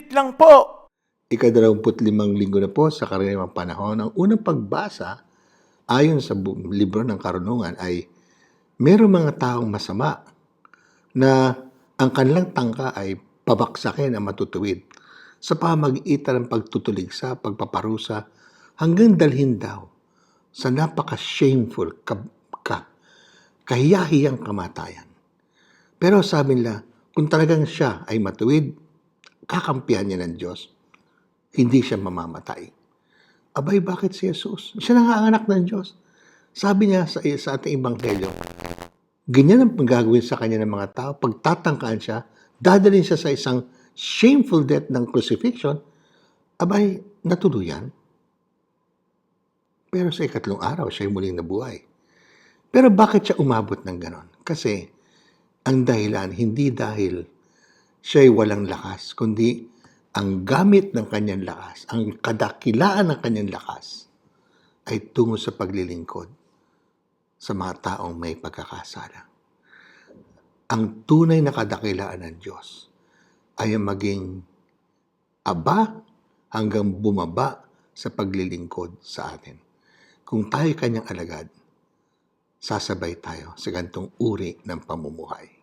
Saglit lang po. Ikadalawamput limang linggo na po sa karaniwang panahon. Ang unang pagbasa, ayon sa libro ng karunungan, ay mayroong mga taong masama na ang kanilang tangka ay pabaksakin ang matutuwid sa pamagitan ng pagtutuligsa, pagpaparusa, hanggang dalhin daw sa napaka-shameful, ka, ka, kahiyahiyang kamatayan. Pero sabi nila, kung talagang siya ay matuwid, kakampihan niya ng Diyos, hindi siya mamamatay. Abay, bakit si Jesus? Siya na nga ang anak ng Diyos. Sabi niya sa, sa ating ebanghelyo, ganyan ang gagawin sa kanya ng mga tao. Pagtatangkaan siya, dadalhin siya sa isang shameful death ng crucifixion, abay, natuluyan. Pero sa ikatlong araw, siya muling nabuhay. Pero bakit siya umabot ng ganon? Kasi, ang dahilan, hindi dahil siya'y walang lakas, kundi ang gamit ng kanyang lakas, ang kadakilaan ng kanyang lakas, ay tungo sa paglilingkod sa mga taong may pagkakasala. Ang tunay na kadakilaan ng Diyos ay ang maging aba hanggang bumaba sa paglilingkod sa atin. Kung tayo kanyang alagad, sasabay tayo sa gantong uri ng pamumuhay.